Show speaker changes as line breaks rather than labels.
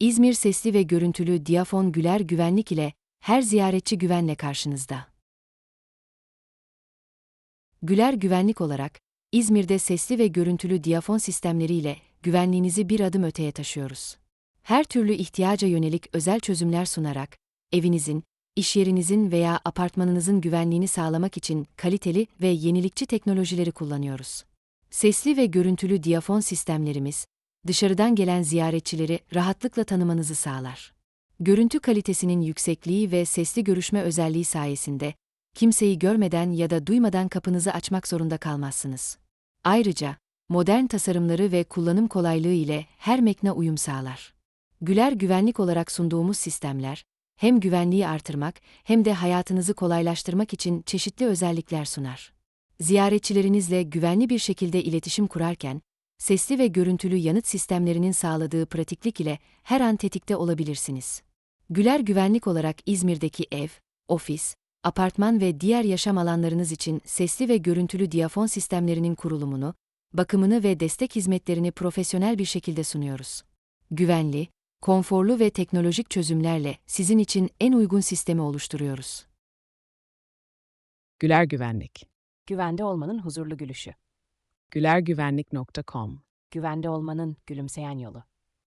İzmir sesli ve görüntülü diyafon Güler Güvenlik ile her ziyaretçi güvenle karşınızda. Güler Güvenlik olarak İzmir'de sesli ve görüntülü diyafon sistemleriyle güvenliğinizi bir adım öteye taşıyoruz. Her türlü ihtiyaca yönelik özel çözümler sunarak evinizin, iş yerinizin veya apartmanınızın güvenliğini sağlamak için kaliteli ve yenilikçi teknolojileri kullanıyoruz. Sesli ve görüntülü diyafon sistemlerimiz, dışarıdan gelen ziyaretçileri rahatlıkla tanımanızı sağlar. Görüntü kalitesinin yüksekliği ve sesli görüşme özelliği sayesinde, kimseyi görmeden ya da duymadan kapınızı açmak zorunda kalmazsınız. Ayrıca, modern tasarımları ve kullanım kolaylığı ile her mekne uyum sağlar. Güler güvenlik olarak sunduğumuz sistemler, hem güvenliği artırmak hem de hayatınızı kolaylaştırmak için çeşitli özellikler sunar. Ziyaretçilerinizle güvenli bir şekilde iletişim kurarken, sesli ve görüntülü yanıt sistemlerinin sağladığı pratiklik ile her an tetikte olabilirsiniz. Güler güvenlik olarak İzmir'deki ev, ofis, apartman ve diğer yaşam alanlarınız için sesli ve görüntülü diyafon sistemlerinin kurulumunu, bakımını ve destek hizmetlerini profesyonel bir şekilde sunuyoruz. Güvenli, konforlu ve teknolojik çözümlerle sizin için en uygun sistemi oluşturuyoruz.
Güler Güvenlik.
Güvende olmanın huzurlu gülüşü.
gülergüvenlik.com
Güvende olmanın gülümseyen yolu.